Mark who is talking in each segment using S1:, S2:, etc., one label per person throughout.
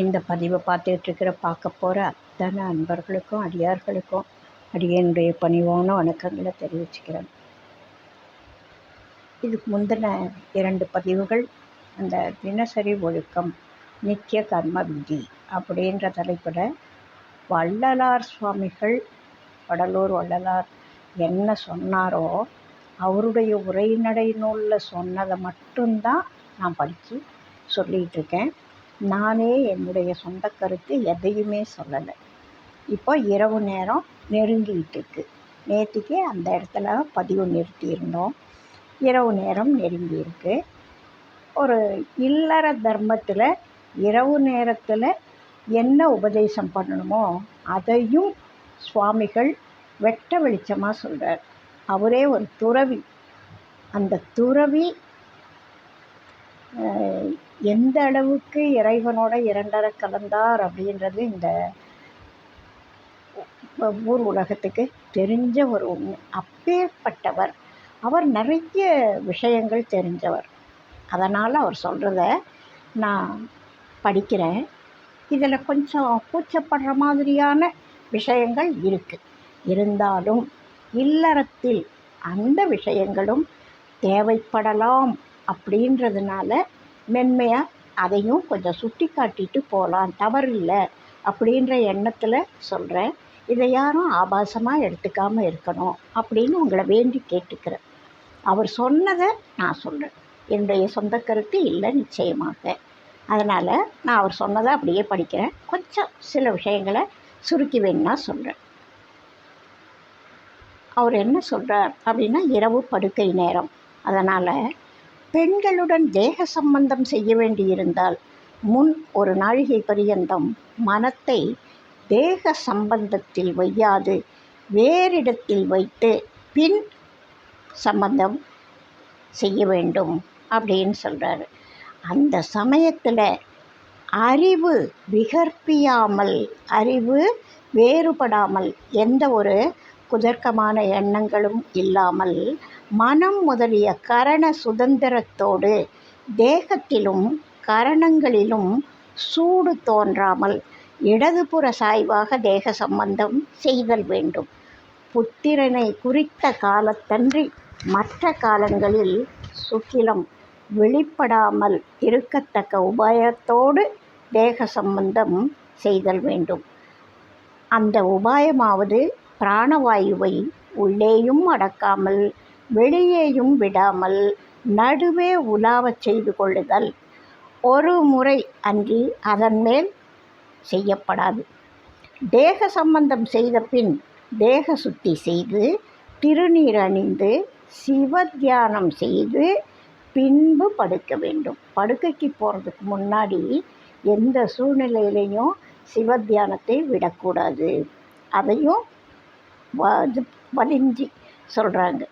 S1: இந்த பதிவை பார்த்துட்ருக்கிற பார்க்க போகிற அத்தனை அன்பர்களுக்கும் அடியார்களுக்கும் அடியனுடைய பணிவான வணக்கங்களை தெரிவிச்சுக்கிறேன். இதுக்கு முந்தின இரண்டு பதிவுகள் அந்த தினசரி ஒழுக்கம் நித்திய கர்ம விதி அப்படின்ற தலைப்பில் வள்ளலார் சுவாமிகள் வடலூர் வள்ளலார் என்ன சொன்னாரோ அவருடைய உரைநடை நூலில் சொன்னதை மட்டும்தான் நான் படித்து சொல்லிகிட்டு இருக்கேன் நானே என்னுடைய சொந்த கருத்து எதையுமே சொல்லலை. இப்போ இரவு நேரம் நெருங்கிக்கிட்டு இருக்கு நேற்றுக்கே அந்த இடத்துல பதிவு நிறுத்தியிருந்தோம். இரவு நேரம் நெருங்கி இருக்கு ஒரு இல்லற தர்மத்தில் இரவு நேரத்தில் என்ன உபதேசம் பண்ணணுமோ அதையும் சுவாமிகள் வெட்ட வெளிச்சமாக சொல்கிறார் அவரே ஒரு துறவி. அந்த துறவி எந்த அளவுக்கு இறைவனோட இரண்டரை கலந்தார் அப்படின்றது இந்த ஊர் உலகத்துக்கு தெரிஞ்ச ஒரு உண்மை. அப்பேற்பட்டவர். அவர் நிறைய விஷயங்கள் தெரிஞ்சவர். அதனால் அவர் சொல்கிறத நான் படிக்கிறேன். இதில் கொஞ்சம் கூச்சப்படுற மாதிரியான விஷயங்கள் இருக்குது இருந்தாலும் இல்லறத்தில் அந்த விஷயங்களும் தேவைப்படலாம் அப்படின்றதுனால மென்மையாக அதையும் கொஞ்சம் சுட்டி காட்டிட்டு போகலாம் தவறில்லை அப்படின்ற எண்ணத்தில் சொல்கிறேன் இதை யாரும் ஆபாசமாக எடுத்துக்காமல் இருக்கணும் அப்படின்னு உங்களை வேண்டி கேட்டுக்கிறேன். அவர் சொன்னதை நான் சொல்கிறேன் என்னுடைய சொந்த கருத்து இல்லை நிச்சயமாக. அதனால் நான் அவர் சொன்னதை அப்படியே படிக்கிறேன். கொஞ்சம் சில விஷயங்களை சுருக்கி வேணுன்னா சொல்கிறேன் அவர் என்ன சொல்கிறார் அப்படின்னா இரவு படுக்கை நேரம். அதனால் பெண்களுடன் தேக சம்பந்தம் செய்ய வேண்டியிருந்தால் முன் ஒரு நாழிகை பரியந்தம் மனத்தை தேக சம்பந்தத்தில் வையாது வேறிடத்தில் வைத்து பின் சம்பந்தம் செய்ய வேண்டும் அப்படின்னு சொல்கிறாரு அந்த சமயத்தில் அறிவு விகற்பியாமல் அறிவு வேறுபடாமல் எந்த ஒரு குதர்க்கமான எண்ணங்களும் இல்லாமல் மனம் முதலிய கரண சுதந்திரத்தோடு தேகத்திலும் கரணங்களிலும் சூடு தோன்றாமல் இடதுபுற சாய்வாக தேக சம்பந்தம் செய்தல் வேண்டும். புத்திரனை குறித்த காலத்தன்றி மற்ற காலங்களில் சுக்கிலம் வெளிப்படாமல் இருக்கத்தக்க உபாயத்தோடு தேக சம்பந்தம் செய்தல் வேண்டும். அந்த உபாயமாவது பிராணவாயுவை உள்ளேயும் அடக்காமல் வெளியேயும் விடாமல் நடுவே உலாவச் செய்து கொள்ளுதல் ஒரு முறை அன்றி அதன் மேல் செய்யப்படாது. தேக சம்பந்தம் செய்த பின் தேக சுத்தி செய்து திருநீர் அணிந்து சிவ தியானம் செய்து பின்பு படுக்க வேண்டும். படுக்கைக்கு போகிறதுக்கு முன்னாடி எந்த சூழ்நிலையிலையும் சிவ தியானத்தை விடக்கூடாது. அதையும் வலிஞ்சி சொல்கிறாங்க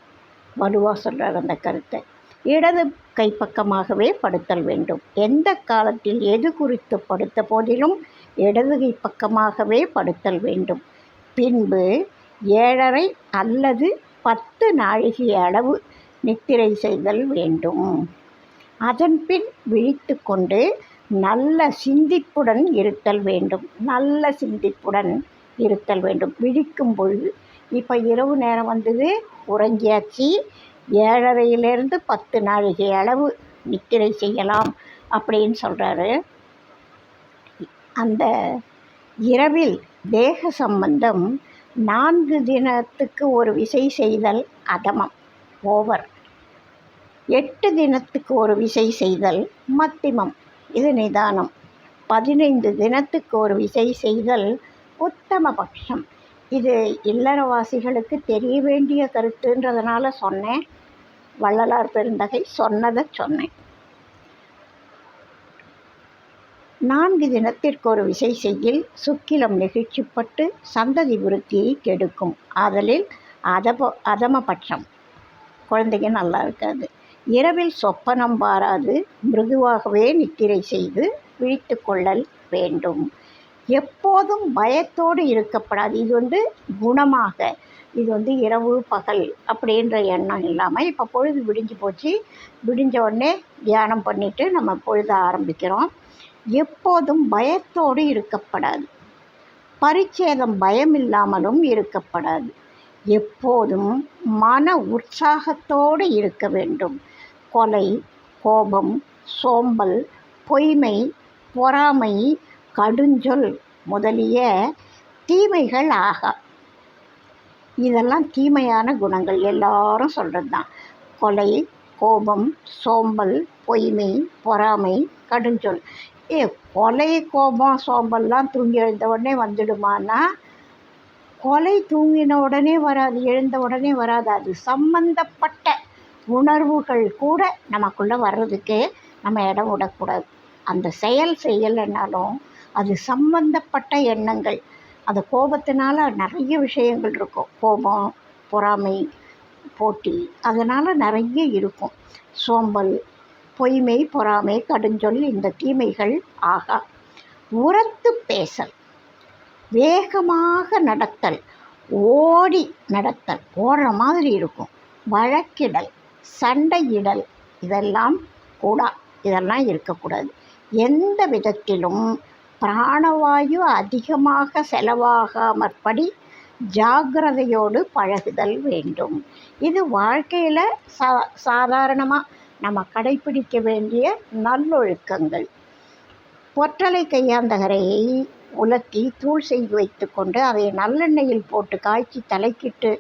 S1: வலுவாக சொல்கிறார் அந்த கருத்தை. இடது கைப்பக்கமாகவே படுத்தல் வேண்டும். எந்த காலத்தில் எது குறித்து படுத்த போதிலும் இடது கை பக்கமாகவே படுத்தல் வேண்டும். பின்பு ஏழரை அல்லது பத்து நாழிகை அளவு நித்திரை செய்தல் வேண்டும். அதன்பின் விழித்து கொண்டு நல்ல சிந்திப்புடன் இருத்தல் வேண்டும். நல்ல சிந்திப்புடன் இருத்தல் வேண்டும். விழிக்கும் பொழுது இப்போ இரவு நேரம் வந்தது உறங்கியாச்சு. ஏழரையிலேருந்து பத்து நாழிகை அளவு நித்திரை செய்யலாம் அப்படின்னு சொல்கிறாரு அந்த இரவில் தேக சம்பந்தம் நான்கு தினத்துக்கு ஒரு விசை செய்தல் அதமம் ஓவர். எட்டு தினத்துக்கு ஒரு விசை செய்தல் மத்திமம் இது நிதானம். பதினைந்து தினத்துக்கு ஒரு விசை செய்தல் உத்தம பட்சம் இது இல்லறவாசிகளுக்கு தெரிய வேண்டிய கருத்துன்றதுனால சொன்னேன். வள்ளலார் பெருந்தகை சொன்னதை சொன்னேன். நான்கு தினத்திற்கு ஒரு விசை செய்யில் சுக்கிலம் நெகிழ்ச்சிப்பட்டு சந்ததி விருத்தியை கெடுக்கும். ஆதலில் அதப அதமபட்சம். குழந்தைங்க நல்லா இருக்காது. இரவில் சொப்பனம் பாராது மிருதுவாகவே நித்திரை செய்து விழித்து கொள்ளல் வேண்டும். எப்போதும் பயத்தோடு இருக்கப்படாது. இது வந்து குணமாக இது வந்து இரவு பகல் அப்படின்ற எண்ணம் இல்லாமல் இப்போ பொழுது விடிஞ்சு போச்சு. விடிஞ்ச உடனே தியானம் பண்ணிவிட்டு நம்ம பொழுத ஆரம்பிக்கிறோம். எப்போதும் பயத்தோடு இருக்கப்படாது. பரிச்சேதம் பயமில்லாமலும் இருக்கப்படாது. எப்போதும் மன உற்சாகத்தோடு இருக்க வேண்டும். கொலை கோபம் சோம்பல் பொய்மை பொறாமை கடுஞ்சொல் முதலிய தீமைகள் ஆகா. இதெல்லாம் தீமையான குணங்கள். எல்லாரும் சொல்கிறது தான் கொலை கோபம் சோம்பல் பொய்மை பொறாமை கடுஞ்சொல். ஏ கொலை கோபம் சோம்பல்லாம் தூங்கி எழுந்த உடனே வந்துடுமான்னா? கொலை தூங்கின உடனே வராது எழுந்த உடனே வராது. அது சம்பந்தப்பட்ட உணர்வுகள் கூட நமக்குள்ளே வர்றதுக்கு நம்ம இடம் விடக்கூடாது. அந்த செயல் செய்யலைன்னாலும் அது சம்பந்தப்பட்ட எண்ணங்கள். அந்த கோபத்தினால நிறைய விஷயங்கள் இருக்கும். கோபம் பொறாமை போட்டி அதனால் நிறைய இருக்கும். சோம்பல் பொய்மை பொறாமை கடுஞ்சொல் இந்த தீமைகள் ஆகா. உரத்து பேசல் வேகமாக நடத்தல் ஓடி நடத்தல் ஓடுற மாதிரி இருக்கும். வழக்கிடல் சண்டையிடல் இதெல்லாம் கூடா இதெல்லாம் இருக்கக்கூடாது. எந்த விதத்திலும் பிராணவாயு அதிகமாக செலவாகாமற்படி ஜாக்கிரதையோடு பழகுதல் வேண்டும். இது வாழ்க்கையில் சா சாதாரணமாக நம்ம கடைப்பிடிக்க வேண்டிய நல்லொழுக்கங்கள். பொற்றலை கையாந்தகரையை உலர்த்தி தூள் செய்து வைத்துக்கொண்டு அதை நல்லெண்ணெயில் போட்டு காய்ச்சி தலைக்கிட்டு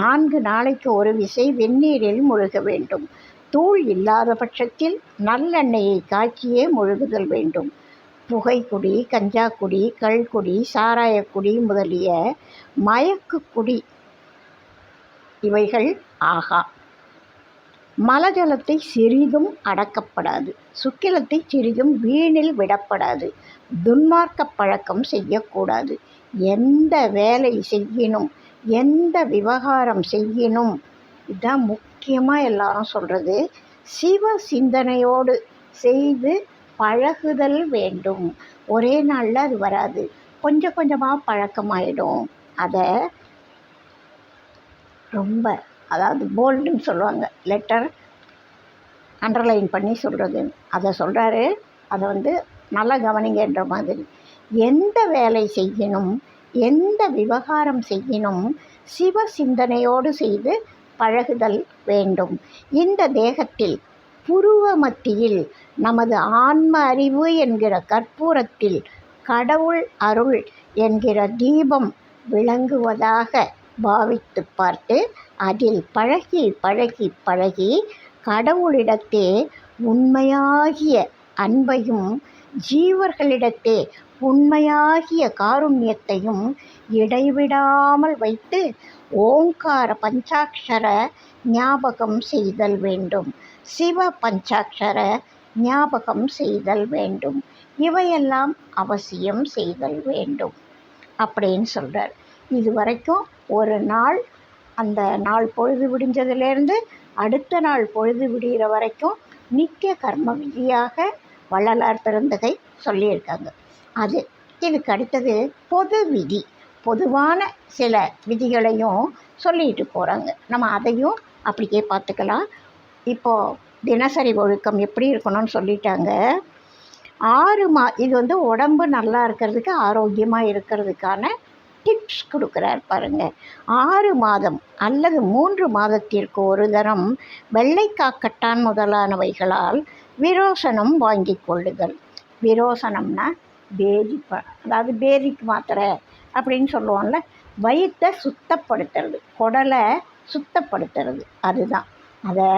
S1: நான்கு நாளைக்கு ஒரு விசை வெந்நீரில் முழுக வேண்டும். தூள் இல்லாத பட்சத்தில் நல்லெண்ணெயை காய்ச்சியே முழுகுதல் வேண்டும். புகைக்குடி கஞ்சாக்குடி கல்குடி சாராயக்குடி முதலிய மயக்குக்குடி இவைகள் ஆகா. மலஜலத்தை சிறிதும் அடக்கப்படாது. சுக்கிலத்தை சிறிதும் வீணில் விடப்படாது. துன்மார்க்க பழக்கம் செய்யக்கூடாது. எந்த வேலை செய்யணும் எந்த விவகாரம் செய்யணும் இதுதான் முக்கியமாக எல்லாரும் சொல்கிறது சிவ சிந்தனையோடு செய்து பழகுதல் வேண்டும். ஒரே நாளில் அது வராது. கொஞ்சம் கொஞ்சமாக பழக்கமாயிடும். அதை ரொம்ப அதாவது போல்டுன்னு சொல்லுவாங்க. லெட்டர் அண்டர்லைன் பண்ணி சொல்கிறது அதை சொல்கிறாரு அதை வந்து நல்லா கவனிங்கன்ற மாதிரி. எந்த வேலை செய்யணும்? எந்த விவகாரம் செய்யணும்? சிவ சிந்தனையோடு செய்து பழகுதல் வேண்டும். இந்த தேகத்தில் புருவ மத்தியில் நமது ஆன்ம அறிவு என்கிற கற்பூரத்தில் கடவுள் அருள் என்கிற தீபம் விளங்குவதாக பாவித்து பார்த்து அதில் பழகி பழகி பழகி கடவுளிடத்தே உண்மையாகிய அன்பையும் ஜீவர்களிடத்தே உண்மையாகிய காருண்யத்தையும் இடைவிடாமல் வைத்து ஓங்கார பஞ்சாட்சர ஞாபகம் செய்தல் வேண்டும். சிவ பஞ்சாட்சர ஞாபகம் செய்தல் வேண்டும். இவையெல்லாம் அவசியம் செய்தல் வேண்டும். அப்படின்னு சொல்கிறார் இது வரைக்கும் ஒரு நாள் அந்த நாள் பொழுது விடிஞ்சதுலேருந்து அடுத்த நாள் பொழுது விடிகிற வரைக்கும் நித்திய கர்ம விதியாக வள்ளலார் பெருந்தகை சொல்லியிருக்காங்க. அது இதுக்கு அடுத்தது பொது விதி. பொதுவான சில விதிகளையும் சொல்லிட்டு போகிறாங்க நம்ம அதையும் அப்படியே பார்த்துக்கலாம். இப்போது தினசரி ஒழுக்கம் எப்படி இருக்கணும்னு சொல்லிட்டாங்க. ஆறு மா இது வந்து உடம்பு நல்லா இருக்கிறதுக்கு ஆரோக்கியமாக இருக்கிறதுக்கான டிப்ஸ் கொடுக்குறார் பாருங்கள் ஆறு மாதம் அல்லது மூன்று மாதத்திற்கு ஒரு தரம் வெள்ளைக்காக்கட்டான் முதலானவைகளால் விரோசனம் வாங்கி கொள்ளுதல். விரோசனம்னா பேதி ப அதாவது பேதிக்கு மாத்திரை அப்படின்னு சொல்லுவோம்ல வயிற்றை சுத்தப்படுத்துறது குடலை சுத்தப்படுத்துறது அதுதான். அதை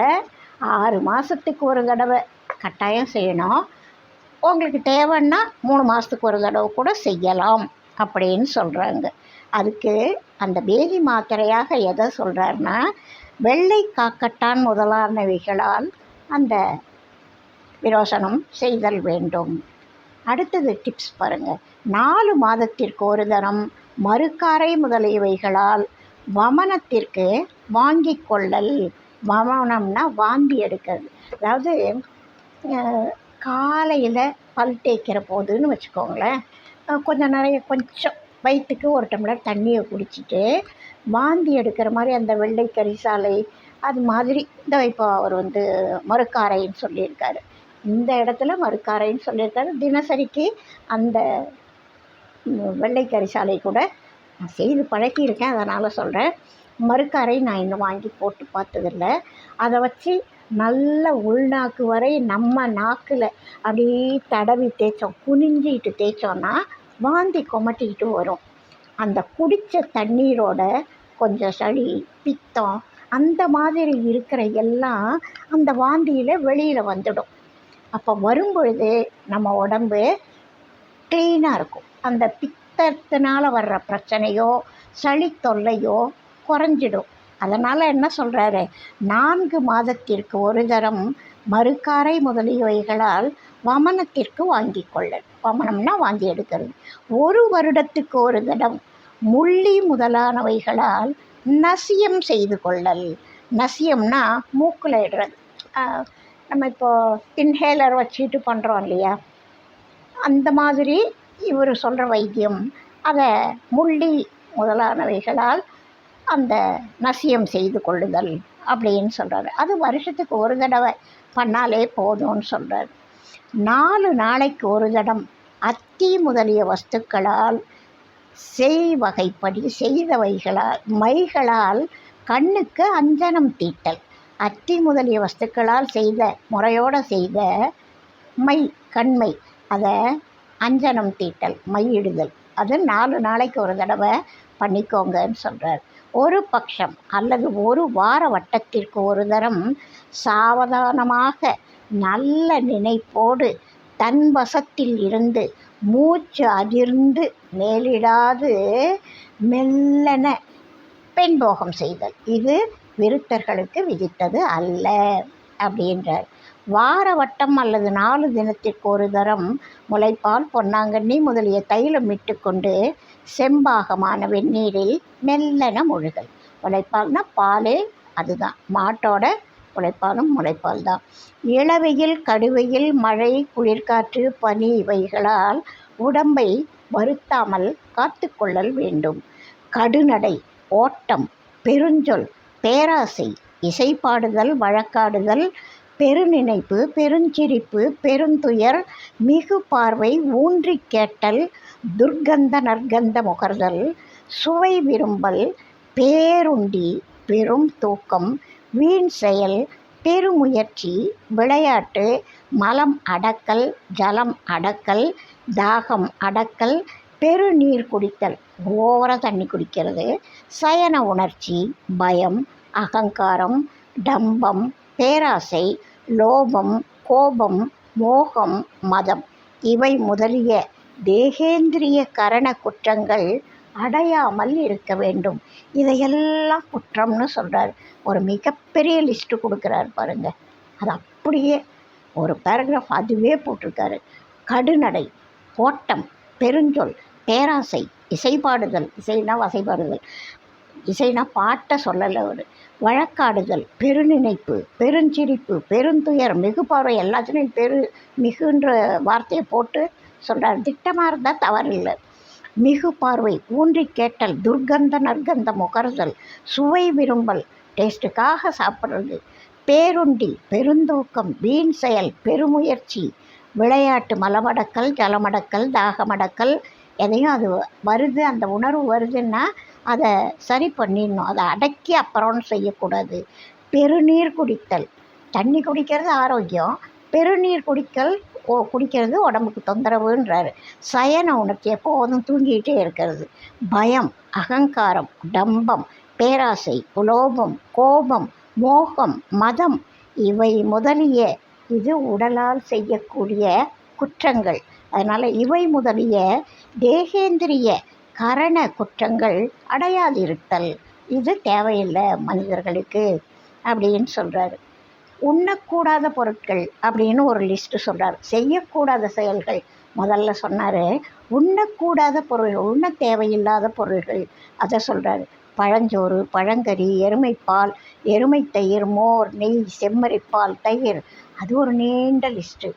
S1: ஆறு மாதத்துக்கு ஒரு தடவை கட்டாயம் செய்யணும். உங்களுக்கு தேவைன்னா மூணு மாதத்துக்கு ஒரு தடவை கூட செய்யலாம் அப்படின்னு சொல்கிறாங்க அதுக்கு அந்த பேதி மாத்திரையாக எதை சொல்கிறாருன்னா வெள்ளை காக்கட்டான் முதலானவைகளால் அந்த விரோசனம் செய்தல் வேண்டும். அடுத்தது டிப்ஸ் பாருங்கள் நாலு மாதத்திற்கு ஒரு தரம் மறுக்காரை முதலியவைகளால் வமனத்திற்கு வாங்கி கொள்ளல் வமனம்னா வாந்தி எடுக்கிறது. அதாவது காலையில் பல் தேய்க்கிற போதுன்னு வச்சுக்கோங்களேன். கொஞ்சம் நிறைய கொஞ்சம் வயிற்றுக்கு ஒரு டம்ளர் தண்ணியை குடிச்சிட்டு வாந்தி எடுக்கிற மாதிரி அந்த வெள்ளை கரிசாலை அது மாதிரி இந்த இப்போ அவர் வந்து மறுக்காரைன்னு சொல்லியிருக்காரு. இந்த இடத்துல மறுக்காரைன்னு சொல்லியிருக்காரு. தினசரிக்கு அந்த வெள்ளை கரிசாலை சாலை கூட நான் செய்து பழக்கியிருக்கேன் அதனால் சொல்கிறேன் மறுக்காரை நான் இன்னும் வாங்கி போட்டு பார்த்ததில்ல. அதை வச்சு நல்ல உள்நாக்கு வரை நம்ம நாக்கில் அப்படியே தடவி தேய்ச்சோம். குனிஞ்சிட்டு தேய்ச்சோன்னா வாந்தி கொமட்டிக்கிட்டு வரும். அந்த குடித்த தண்ணீரோட கொஞ்சம் சளி பித்தம் அந்த மாதிரி இருக்கிற எல்லாம் அந்த வாந்தியில் வெளியில் வந்துடும். அப்போ வரும்பொழுது நம்ம உடம்பு க்ளீனாக இருக்கும். அந்த பித்தத்தினால வர்ற பிரச்சனையோ சளி தொல்லையோ குறைஞ்சிடும். அதனால் என்ன சொல்கிறாரு நான்கு மாதத்திற்கு ஒரு தரம் மறுக்காரை முதலியவைகளால் வமனத்திற்கு வாங்கி கொள்ளல். வமனம்னா வாங்கி எடுக்கிறது. ஒரு வருடத்துக்கு ஒரு தடம் முள்ளி முதலானவைகளால் நசியம் செய்து கொள்ளல். நசியம்னா மூக்கில் இடுறது. நம்ம இப்போது இன்ஹேலர் வச்சுட்டு பண்ணுறோம் இல்லையா? அந்த மாதிரி இவர் சொல்கிற வைத்தியம். அதை முள்ளி முதலானவைகளால் அந்த நசியம் செய்து கொள்ளுதல் அப்படின்னு சொல்கிறாரு அது வருஷத்துக்கு ஒரு தடவை பண்ணாலே போதும்னு சொல்கிறார் நாலு நாளைக்கு ஒரு தடம் அத்தி முதலிய வஸ்துக்களால் செய் வகைப்படி செய்தவைகளால் மைகளால் கண்ணுக்கு அஞ்சனம் தீட்டல். அத்தி முதலிய வஸ்துக்களால் செய்த முறையோடு செய்த மை கண்மை அதை அஞ்சனம் தீட்டல் மையிடுதல். அது நாலு நாளைக்கு ஒரு தடவை பண்ணிக்கோங்கன்னு சொல்கிறார் ஒரு பட்சம் அல்லது ஒரு வார வட்டத்திற்கு ஒரு தரம் சாவதானமாக நல்ல நினைப்போடு தன் வசத்தில் இருந்து மூச்சு அதிர்ந்து மேலிடாது மெல்லன பெண்போகம் செய்தல். இது விருத்தர்களுக்கு விதித்தது அல்ல அப்படின்றார். வார வட்டம் அல்லது நாலு தினத்திற்கு ஒரு தரம் முளைப்பால் பொன்னாங்கண்ணி முதலிய தைலம் இட்டுக்கொண்டு செம்பாகமான வெந்நீரில் மெல்லன முழுகல் முளைப்பால்னா பாலே அதுதான். மாட்டோட முளைப்பாலும் முளைப்பால் தான் இளவையில் கடுவையில் மழை குளிர்காற்று பனி இவைகளால் உடம்பை வருத்தாமல் காத்துக்கொள்ளல் வேண்டும். கடுநடை ஓட்டம் பெருஞ்சொல் பேராசை இசைப்பாடுதல் வழக்காடுதல் பெருநினைப்பு பெருஞ்சிரிப்பு பெருந்துயர் மிகு பார்வை ஊன்றி கேட்டல் துர்க்கந்த நற்கந்த முகர்தல் சுவை விரும்பல் பேருண்டி பெரும் தூக்கம் வீண் செயல் பெருமுயற்சி விளையாட்டு மலம் அடக்கல் ஜலம் அடக்கல் தாகம் அடக்கல் பெருநீர் குடித்தல் ஓவர தண்ணி குடிக்கிறது சயன உணர்ச்சி பயம் அகங்காரம் டம்பம் பேராசை லோபம் கோபம் மோகம் மதம் இவை முதலிய தேகேந்திரிய கரண குற்றங்கள் அடையாமல் இருக்க வேண்டும். இதையெல்லாம் குற்றம்னு சொல்கிறார் ஒரு மிகப்பெரிய லிஸ்ட்டு கொடுக்குறார் பாருங்கள் அது அப்படியே ஒரு பேராகிராஃப் அதுவே போட்டிருக்காரு. கடுநடை ஓட்டம் பெருஞ்சொல் பேராசை இசைப்பாடுதல் இசைனா வசைப்பாடுதல் இசைனா பாட்டை சொல்லலை அவர். வழக்காடுதல் பெருநினைப்பு பெருஞ்சிரிப்பு பெருந்துயர் மிகுபார்வை எல்லாத்துலேயும் பெரு மிகுன்ற வார்த்தையை போட்டு சொல்கிறார் திட்டமாக இருந்தால் தவறில்லை. மிகு பார்வை ஊன்றி கேட்டல் துர்கந்த நற்கந்த முகர்தல் சுவை விரும்பல் டேஸ்ட்டுக்காக சாப்பிட்றது. பேருண்டி பெருந்தூக்கம் வீண் செயல் பெருமுயற்சி விளையாட்டு மலமடக்கல் ஜலமடக்கல் தாகமடக்கல் எதையும் அது வருது அந்த உணர்வு வருதுன்னா அதை சரி பண்ணிடணும். அதை அடக்கி அப்புறம்னு செய்யக்கூடாது. பெருநீர் குடித்தல். தண்ணி குடிக்கிறது ஆரோக்கியம். பெருநீர் குடிக்கல் ஓ குடிக்கிறது உடம்புக்கு தொந்தரவுன்றாரு. சயன உணர்ச்சி எப்போதும் தூங்கிக்கிட்டே இருக்கிறது. பயம் அகங்காரம் டம்பம் பேராசை குலோபம் கோபம் மோகம் மதம் இவை முதலிய இது உடலால் செய்யக்கூடிய குற்றங்கள். அதனால் இவை முதலிய தேகேந்திரிய கரண குற்றங்கள் அடையாதிருத்தல் இது தேவையில்லை மனிதர்களுக்கு அப்படின்னு சொல்கிறாரு உண்ணக்கூடாத பொருட்கள் அப்படின்னு ஒரு லிஸ்ட்டு சொல்கிறார் செய்யக்கூடாத செயல்கள். முதல்ல சொன்னார் உண்ணக்கூடாத பொருள் உண்ண தேவையில்லாத பொருள்கள். அதை சொல்கிறாரு பழஞ்சோறு பழங்கறி எருமைப்பால் எருமை தயிர் மோர் நெய் செம்மறிப்பால் தயிர். அது ஒரு நீண்ட லிஸ்ட்டு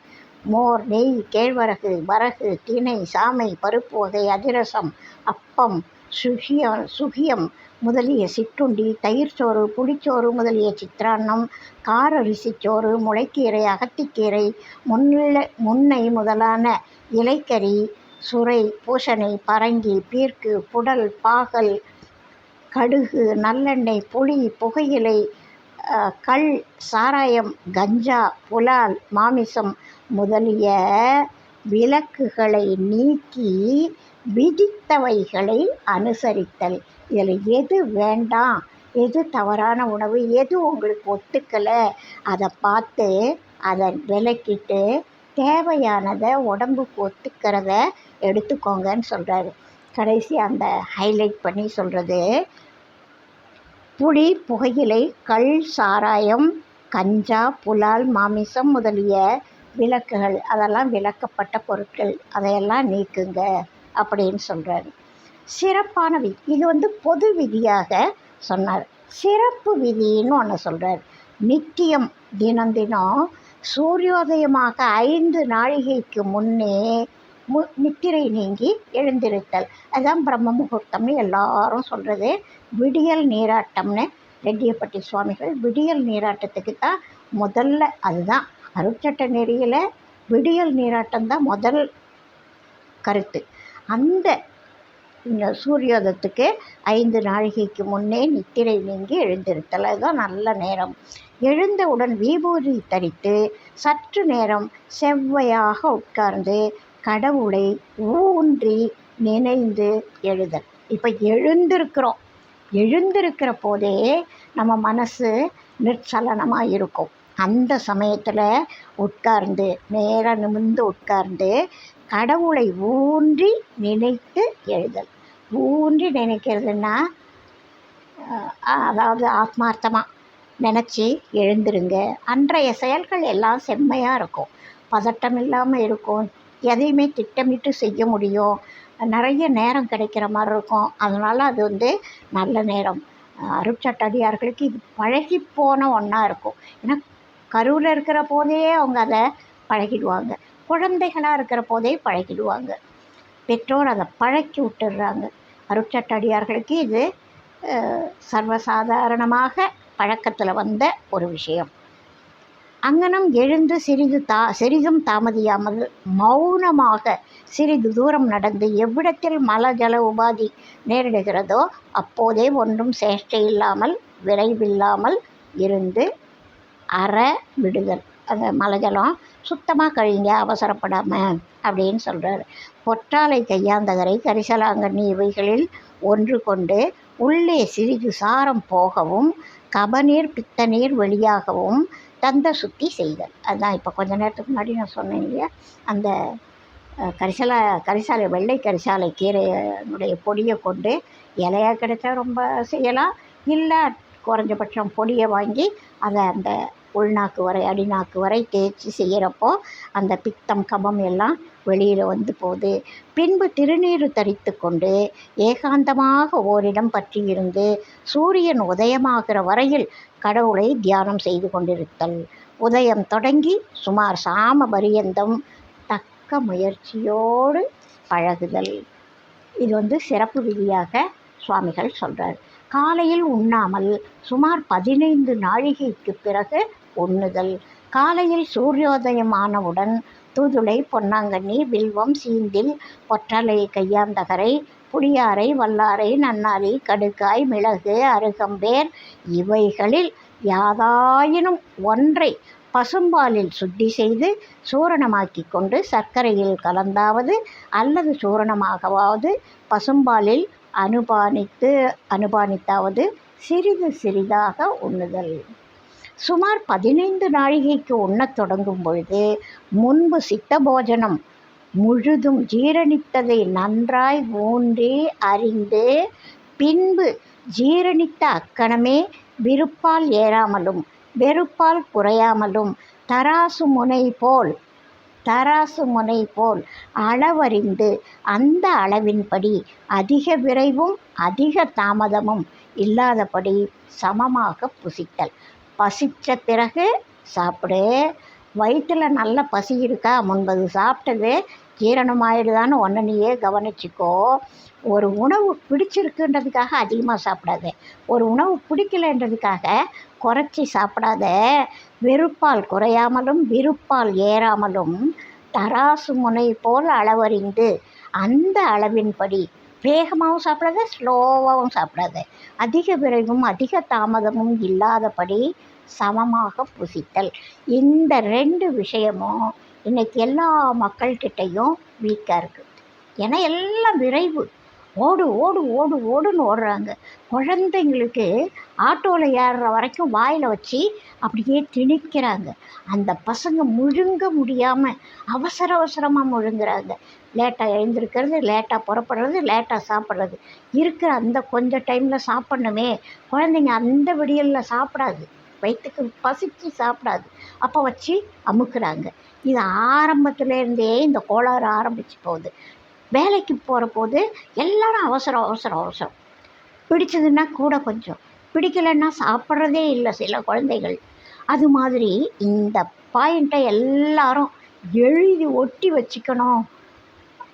S1: மோர் நெய் கேழ்வரகு வரகு திணை சாமை பருப்பு வகை அதிரசம் அப்பம் சுகியம் சுகியம் முதலிய சிற்றுண்டி தயிர் சோறு புளிச்சோறு முதலிய சித்திரான்னம் காரரிசிச்சோறு முளைக்கீரை அகத்திக்கீரை முன்னிலை முன்னை முதலான இலைக்கறி சுரை பூசணி பரங்கி பீர்க்கு புடல் பாகல் கடுகு நல்லெண்ணெய் புளி புகையிலை கள் சாராயம் கஞ்சா புலால் மாமிசம் முதலிய விலக்குகளை நீக்கி விதித்தவைகளை அனுசரித்தல். இதில் எது வேண்டாம் எது தவறான உணவு எது உங்களுக்கு ஒத்துக்கலை அதை பார்த்து அதை விலக்கிட்டு தேவையானதை உடம்புக்கு ஒத்துக்கிறத எடுத்துக்கோங்கன்னு சொல்கிறாரு கடைசி அந்த ஹைலைட் பண்ணி சொல்கிறது புளி புகையிலை கள் சாராயம் கஞ்சா புலால் மாமிசம் முதலிய விலக்குகள் அதெல்லாம் விலக்கப்பட்ட பொருட்கள் அதையெல்லாம் நீக்குங்க அப்படின்னு சொல்கிறாரு சிறப்பான விதி இது வந்து பொது விதியாக சொன்னார். சிறப்பு விதின்னு ஒன்று சொல்கிறார் நித்தியம் தினம் தினம் சூரியோதயமாக ஐந்து நாழிகைக்கு முன்னே மு நித்திரை நீங்கி எழுந்திருத்தல். அதுதான் பிரம்ம முகூர்த்தம்னு எல்லாரும் சொல்கிறது விடியல் நீராட்டம்னு ரெட்டியப்பட்டி சுவாமிகள் விடியல் நீராட்டத்துக்கு தான் முதல்ல அதுதான். அருட்சட்ட நெறியில் விடியல் நீராட்டம் தான் முதல் கருத்து. அந்த இந்த சூரியோதயத்துக்கு ஐந்து நாழிகைக்கு முன்னே நித்திரை நீங்கி எழுந்திருத்தல். அதுதான் நல்ல நேரம். எழுந்தவுடன் விபூதி தரித்து சற்று நேரம் செவ்வையாக உட்கார்ந்து கடவுளை ஊன்றி நினைந்து எழுதல். இப்போ எழுந்திருக்கிறோம். எழுந்திருக்கிற போதே நம்ம மனசு நிற்சலனமாக இருக்கும் அந்த சமயத்தில் உட்கார்ந்து நேராக நிமிர்ந்து உட்கார்ந்து கடவுளை ஊன்றி நினைத்து எழுதல். ஊன்றி நினைக்கிறதுன்னா அதாவது ஆத்மார்த்தமாக நினச்சி எழுந்துருங்க. அன்றைய செயல்கள் எல்லாம் செம்மையாக இருக்கும். பதட்டம் இல்லாமல் இருக்கும். எதையுமே திட்டமிட்டு செய்ய முடியும். நிறைய நேரம் கிடைக்கிற மாதிரி இருக்கும். அதனால் அது வந்து நல்ல நேரம். அருட்சட்டடியார்களுக்கு இது பழகி போன ஒன்றா இருக்கும். ஏன்னா கருவில் இருக்கிற போதே அவங்க அதை பழகிடுவாங்க. குழந்தைகளாக இருக்கிற போதே பழகிடுவாங்க. பெற்றோர் அதை பழக்கி விட்டுடுறாங்க. அருட்சட்டடியார்களுக்கு இது சர்வசாதாரணமாக பழக்கத்தில் வந்த ஒரு விஷயம். அங்கனம் எழுந்து சிறிது தா சிறிதும் தாமதியாமல் மௌனமாக சிறிது தூரம் நடந்து எவ்விடத்தில் மல ஜல உபாதி நேரிடுகிறதோ அப்போதே ஒன்றும் சேஷ்டை இல்லாமல் விரைவில்லாமல் இருந்து அற விடுதல். அந்த மலஜலம் சுத்தமாக கழிங்க அவசரப்படாமல் அப்படின்னு சொல்கிறார் பொற்றாலை கையாந்தகரை கரிசலாங்கண்ணி இவைகளில் ஒன்று கொண்டு உள்ளே சிறிது சாரம் போகவும் கபநீர் பித்தநீர் வெளியாகவும் தந்த சுத்தி செய்தல். அதுதான் இப்போ கொஞ்ச நேரத்துக்கு முன்னாடி நான் சொன்னேன் இல்லையா? அந்த கரிசலா கரிசாலை வெள்ளை கரிசாலை கீரையினுடைய பொடியை கொண்டு இலையாக கிடைச்சா ரொம்ப செய்யலாம். இல்லை குறைஞ்சபட்சம் பொடியை வாங்கி அதை அந்த உள்நாக்கு வரை அடிநாக்கு வரை தேய்ச்சி செய்கிறப்போ அந்த பித்தம் கபம் எல்லாம் வெளியில் வந்து போகுது. பின்பு திருநீர் தரித்து கொண்டு ஏகாந்தமாக ஓரிடம் பற்றி இருந்து சூரியன் உதயமாகிற வரையில் கடவுளை தியானம் செய்து கொண்டிருத்தல். உதயம் தொடங்கி சுமார் சாம பரியந்தம் தக்க முயற்சியோடு பழகுதல். இது வந்து சிறப்பு விதியாக சுவாமிகள் சொல்கிறார் காலையில் உண்ணாமல் சுமார் பதினைந்து நாழிகைக்கு பிறகு உண்ணுதல். காலையில் சூரியோதயமானவுடன் தூதுளை பொன்னாங்கண்ணி வில்வம் சீந்தில் பொற்றலை கையாந்தகரை புளியாரை வல்லாரை நன்னாரி கடுக்காய் மிளகு அருகம்பேர் இவைகளில் யாதாயினும் ஒன்றை பசும்பாலில் சுத்தி செய்து சூரணமாக்கி கொண்டு சர்க்கரையில் கலந்தாவது அல்லது சூரணமாகவாவது பசும்பாலில் அனுபானித்து அனுபானித்தாவது சிறிது சிறிதாக உண்ணுதல். சுமார் பதினைந்து நாழிகைக்கு உண்ணத் தொடங்கும் பொழுது முன்பு சித்த போஜனம் முழுதும் ஜீரணித்ததை நன்றாய் ஊன்றி அறிந்து பின்பு ஜீரணித்த அக்கணமே விருப்பால் ஏறாமலும் வெறுப்பால் குறையாமலும் தராசு முனை போல் தராசு முனை போல் அளவறிந்து அந்த அளவின்படி அதிக விரைவும் அதிக தாமதமும் இல்லாதபடி சமமாக புசித்தல். பசித்த பிறகு சாப்பிடு. வயிற்றில் நல்ல பசி இருக்கா? முன்பது சாப்பிட்டது. ஜீரணமாயிடுதான்னு ஒன்று நீயே கவனிச்சிக்கோ. ஒரு உணவு பிடிச்சிருக்குன்றதுக்காக அதிகமாக சாப்பிடாத. ஒரு உணவு பிடிக்கலன்றதுக்காக குறைச்சி சாப்பிடாத. வெறுப்பால் குறையாமலும் விருப்பால் ஏறாமலும் தராசு முனை போல் அளவறிந்து அந்த அளவின்படி வேகமாகவும் சாப்பிடாத ஸ்லோவாகவும் சாப்பிடாத. அதிக விரைவும் அதிக தாமதமும் இல்லாதபடி சமமாக புசித்தல். இந்த ரெண்டு விஷயமும் இன்றைக்கி எல்லா மக்கள்கிட்டையும் வீக்காக இருக்குது ஏன்னா எல்லாம் விரைவு. ஓடு ஓடு ஓடு ஓடுன்னு ஓடுறாங்க. குழந்தைங்களுக்கு ஆட்டோவில் ஏறுற வரைக்கும் வாயில் வச்சு அப்படியே திணிக்கிறாங்க. அந்த பசங்க முழுங்க முடியாமல் அவசர அவசரமாக முழுங்குறாங்க. லேட்டாக எழுந்திருக்கிறது லேட்டாக புறப்படுறது லேட்டாக சாப்பிட்றது. இருக்கிற அந்த கொஞ்சம் டைமில் சாப்பிட்ணுமே. குழந்தைங்க அந்த விடியலில் சாப்பிடாது. வயிற்றுக்கு பசிச்சு சாப்பிடாது. அப்போ வச்சு அமுக்குறாங்க. இது ஆரம்பத்துலேருந்தே இந்த கோளாறு ஆரம்பிச்சு போகுது. வேலைக்கு போகிற போது எல்லாரும் அவசரம் அவசரம் அவசரம். பிடிச்சதுன்னா கூட கொஞ்சம். பிடிக்கலைன்னா சாப்பிட்றதே இல்லை சில குழந்தைகள். அது மாதிரி இந்த பாயிண்ட்டை எல்லாரும் எழுதி ஒட்டி வச்சுக்கணும்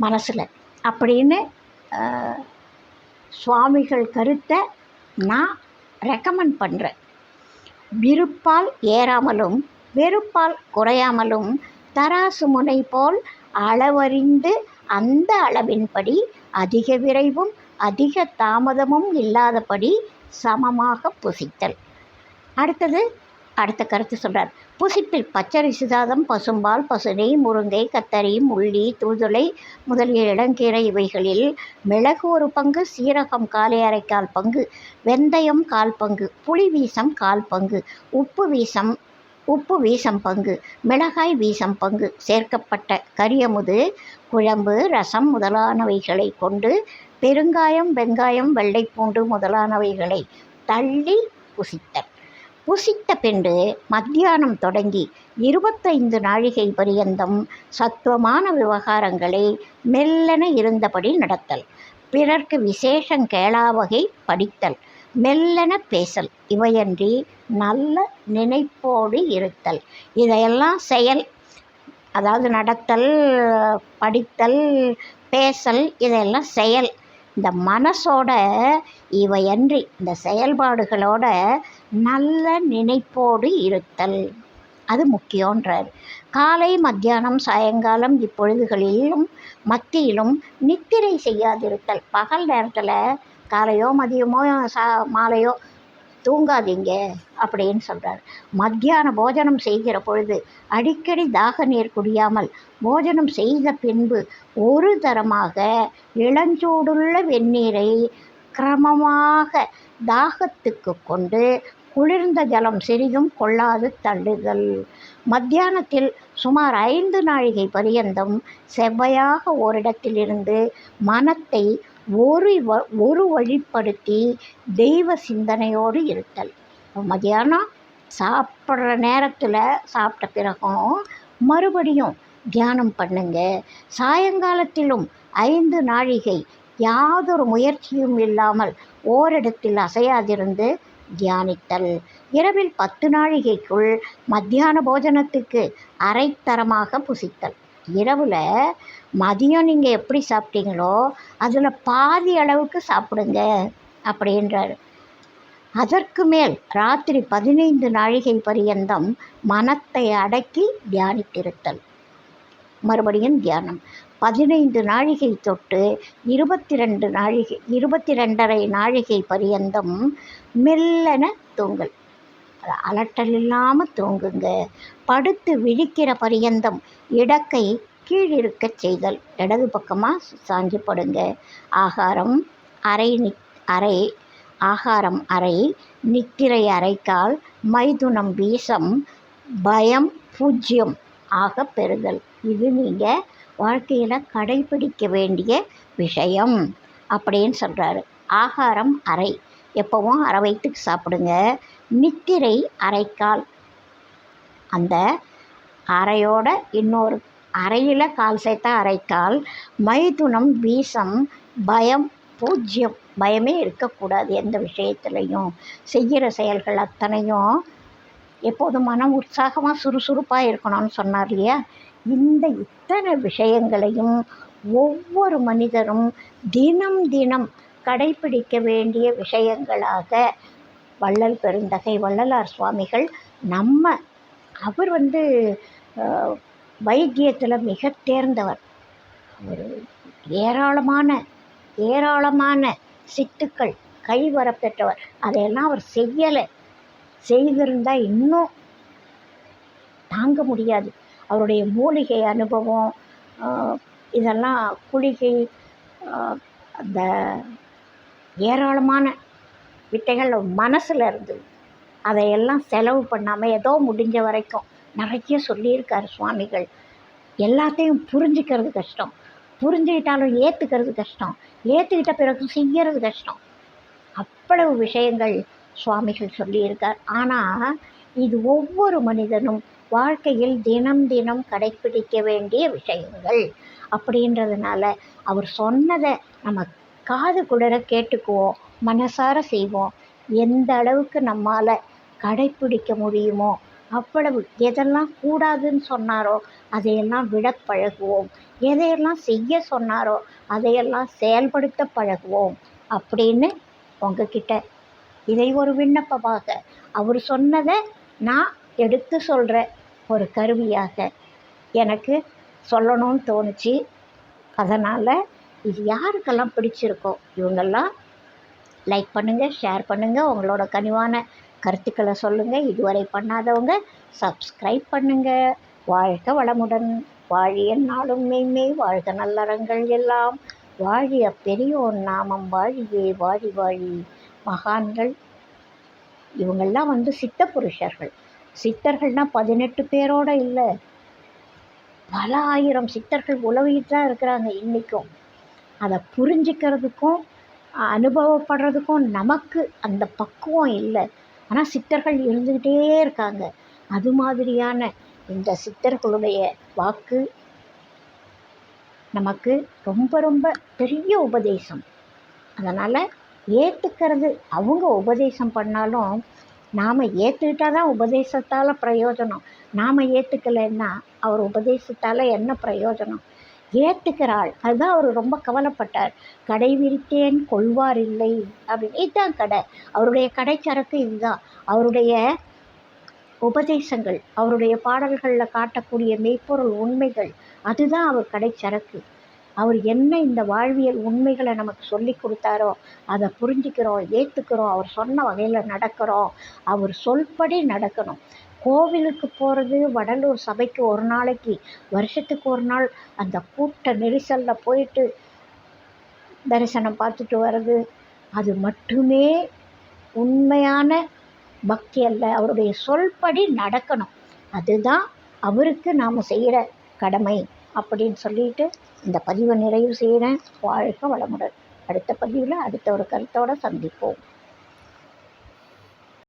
S1: மனசில். அப்படின்னு சுவாமிகள் கருத்தை நான் ரெக்கமெண்ட் பண்ணுறேன் விருப்பால் ஏறாமலும் வெறுப்பால் குறையாமலும் தராசு முனை போல் அளவறிந்து அந்த அளவின்படி அதிக விரைவும் அதிக தாமதமும் இல்லாதபடி சமமாக புசித்தல். அடுத்தது அடுத்த கருத்து சொல்கிறார் புசிப்பில் பச்சரிசி சாதம் பசும்பால் பசுனை முருங்கை கத்தரி முள்ளி தூதுளை முதலிய இளங்கீரை இவைகளில் மிளகு ஒரு பங்கு சீரகம் காலை அரைக்கால் பங்கு வெந்தயம் கால் பங்கு புளி வீசம் கால் பங்கு உப்பு வீசம் உப்பு வீசம் பங்கு மிளகாய் வீசம் பங்கு சேர்க்கப்பட்ட கரியமுது குழம்பு ரசம் முதலானவைகளை கொண்டு பெருங்காயம் வெங்காயம் வெள்ளைப்பூண்டு முதலானவைகளை தள்ளி புசித்தல். புசித்த பெண்டு மத்தியானம் தொடங்கி இருபத்தைந்து நாழிகை பரியந்தம் சத்துவமான விவகாரங்களை மெல்லென இருந்தபடி நடத்தல். பிறர்க்கு விசேஷம் கேளாவகை படித்தல். மெல்லென பேசல். இவையன்றி நல்ல நினைப்போடு இருத்தல். இதையெல்லாம் செயல் அதாவது நடத்தல் படித்தல் பேசல் இதெல்லாம் செயல். இந்த மனசோட இவையன்றி இந்த செயல்பாடுகளோட நல்ல நினைப்போடு இருத்தல். அது முக்கியன்றார் காலை மத்தியானம் சாயங்காலம் இப்பொழுதுகளிலும் மத்தியிலும் நித்திரை செய்யாதிருத்தல். பகல் நேரத்தில் காலையோ மதியமோ சா மாலையோ தூங்காதீங்க அப்படின்னு சொல்கிறார் மத்தியான போஜனம் செய்கிற பொழுது அடிக்கடி தாக நீர் குடியாமல் போஜனம் செய்த பின்பு ஒரு தரமாக இளஞ்சூடுள்ள வெந்நீரை கிரமமாக தாகத்துக்கு கொண்டு குளிர்ந்த ஜலம் சிறிதும் கொள்ளாது தள்ளுதல். மத்தியானத்தில் சுமார் ஐந்து நாழிகை பரியந்தம் செவ்வையாக ஓரிடத்திலிருந்து மனத்தை ஒரு வ- ஒரு வழிப்படுத்தி தெய்வ சிந்தனையோடு இருத்தல். மதியானம் சாப்பிட்ற நேரத்தில் சாப்பிட்ட பிறகும் மறுபடியும் தியானம் பண்ணுங்க. சாயங்காலத்திலும் ஐந்து நாழிகை யாதொரு முயற்சியும் இல்லாமல் ஓரிடத்தில் அசையாதிருந்து தியானித்தல். இரவில் பத்து நாழிகைக்குள் மத்தியான போஜனத்துக்கு அரைத்தரமாக புசித்தல். இரவில் மதியம் நீங்கள் எப்படி சாப்பிட்டீங்களோ அதில் பாதி அளவுக்கு சாப்பிடுங்க அப்படின்றார். அதற்கு மேல் ராத்திரி பதினைந்து நாழிகை பரியந்தம் மனத்தை அடக்கி தியானித்திருத்தல். மறுபடியும் தியானம். பதினைந்து நாழிகை தொட்டு இருபத்தி ரெண்டு நாழிகை இருபத்தி ரெண்டரை நாழிகை பரியந்தம் மெல்லன தூங்கல். அலட்டல் இல்லாமல் தூங்குங்க. படுத்து விழிக்கிற பரியந்தம் இடக்கை கீழிருக்கச் செய்தல். இடது பக்கமாக சாஞ்சு படுங்க ஆகாரம் அரை நி அரை ஆகாரம் அறை நித்திரை அரைக்கால் மைதுனம் வீசம் பயம் பூஜ்யம் ஆக பெறுதல். இது நீங்கள் வாழ்க்கையில் கடைபிடிக்க வேண்டிய விஷயம். அப்படின்னு சொல்கிறாரு ஆகாரம் அறை எப்போவும் அரை வயிற்றுக்கு சாப்பிடுங்க. நித்திரை அரைக்கால். அந்த அறையோட இன்னொரு அறையில் கால் சேர்த்தா அரைக்கால். மைதுனம் வீசம் பயம் பூஜ்ஜியம் பயமே இருக்கக்கூடாது எந்த விஷயத்துலையும். செய்கிற செயல்கள் அத்தனையும் எப்போதும் மனம் உற்சாகமாக சுறுசுறுப்பாக இருக்கணும்னு சொன்னார் இல்லையா? இந்த இத்தனை விஷயங்களையும் ஒவ்வொரு மனிதரும் தினம் தினம் கடைப்பிடிக்க வேண்டிய விஷயங்களாக வள்ளல் பெருந்தகை வள்ளலார் சுவாமிகள் நம்ம அவர் வந்து வைத்தியத்தில் மிக தேர்ந்தவர். அவர் ஏராளமான ஏராளமான சித்துக்கள் கைவரப்பெற்றவர் அதையெல்லாம் அவர் செய்யலை. செய்திருந்தால் இன்னும் தாங்க முடியாது. அவருடைய மூலிகை அனுபவம் இதெல்லாம் குளிகை அந்த ஏராளமான வித்தைகள் மனசில் இருந்தது அதையெல்லாம் செலவு பண்ணாமல் ஏதோ முடிஞ்ச வரைக்கும் நிறைய சொல்லியிருக்கார் சுவாமிகள். எல்லாத்தையும் புரிஞ்சுக்கிறது கஷ்டம். புரிஞ்சுக்கிட்டாலும் ஏற்றுக்கிறது கஷ்டம். ஏற்றுக்கிட்ட பிறகு செய்கிறது கஷ்டம். அவ்வளவு விஷயங்கள் சுவாமிகள் சொல்லியிருக்கார். ஆனால் இது ஒவ்வொரு மனிதனும் வாழ்க்கையில் தினம் தினம் கடைப்பிடிக்க வேண்டிய விஷயங்கள். அப்படின்றதுனால அவர் சொன்னதை நம்ம காது குளிர கேட்டுக்குவோம் மனசார செய்வோம். எந்த அளவுக்கு நம்மால் கடைப்பிடிக்க முடியுமோ அவ்வளவு எதெல்லாம் கூடாதுன்னு சொன்னாரோ அதையெல்லாம் விட பழகுவோம். எதையெல்லாம் செய்ய சொன்னாரோ அதையெல்லாம் செயல்படுத்த பழகுவோம் அப்படின்னு உங்ககிட்ட இதை ஒரு விண்ணப்பமாக அவர் சொன்னதை நான் எடுத்து சொல்கிற ஒரு கருவியாக எனக்கு சொல்லணும்னு தோணுச்சு. அதனால் இது யாருக்கெல்லாம் பிடிச்சிருக்கோ இவங்கெல்லாம் லைக் பண்ணுங்கள் ஷேர் பண்ணுங்கள் உங்களோட கனிவான கருத்துக்களை சொல்லுங்கள் இதுவரை பண்ணாதவங்க சப்ஸ்கிரைப் பண்ணுங்கள் வாழ்க வளமுடன். வாழிய நாளும் மெய்மை வாழ்க நல்லறங்கள் எல்லாம். வாழிய பெரியோர் நாமம் வாழியே வாழி வாழி. மகான்கள் இவங்கெல்லாம் வந்து சித்த புருஷர்கள். சித்தர்கள்னால் பதினெட்டு பேரோட இல்லை. பல ஆயிரம் சித்தர்கள் உலவிட்டு தான் இருக்கிறாங்க இன்றைக்கும் அதை புரிஞ்சுக்கிறதுக்கும் அனுபவப்படுறதுக்கும் நமக்கு அந்த பக்குவம் இல்லை. ஆனால் சித்தர்கள் இருந்துக்கிட்டே இருக்காங்க. அது மாதிரியான இந்த சித்தர்களுடைய வாக்கு நமக்கு ரொம்ப ரொம்ப பெரிய உபதேசம். அதனால் ஏற்றுக்கிறது அவங்க உபதேசம் பண்ணாலும் நாம் ஏற்றுக்கிட்டால் தான் உபதேசத்தால் பிரயோஜனம். நாம் ஏற்றுக்கலைன்னா அவர் உபதேசத்தால் என்ன பிரயோஜனம்? ஏற்றுக்கிறாள் அதுதான் அவர் ரொம்ப கவலைப்பட்டார். கடை விரித்தேன் கொள்வார் இல்லை அப்படின்னு. இதுதான் கடை. அவருடைய கடைச்சரக்கு இதுதான். அவருடைய உபதேசங்கள் அவருடைய பாடல்களில் காட்டக்கூடிய மெய்ப்பொருள் உண்மைகள் அதுதான் அவர் கடைச்சரக்கு. அவர் என்ன இந்த வாழ்வியல் உண்மைகளை நமக்கு சொல்லி கொடுத்தாரோ அதை புரிஞ்சுக்கிறோம் ஏற்றுக்கிறோம் அவர் சொன்ன வகையில் நடக்கிறோம் அவர் சொல்படி நடக்கணும். கோவிலுக்கு போகிறது வடலூர் சபைக்கு ஒரு நாளைக்கு. வருஷத்துக்கு ஒரு நாள் அந்த கூட்ட நெரிசலில் போயிட்டு தரிசனம் பார்த்துட்டு வர்றது. அது மட்டுமே உண்மையான பக்தி அல்ல. அவருடைய சொல்படி நடக்கணும். அதுதான் அவருக்கு நாம் செய்கிற கடமை அப்படின்னு சொல்லிட்டு இந்த பதிவை நிறைவு செய்கிறேன். வாழ்க வளமுடன். அடுத்த பதிவில் அடுத்த ஒரு கருத்தோடு சந்திப்போம்.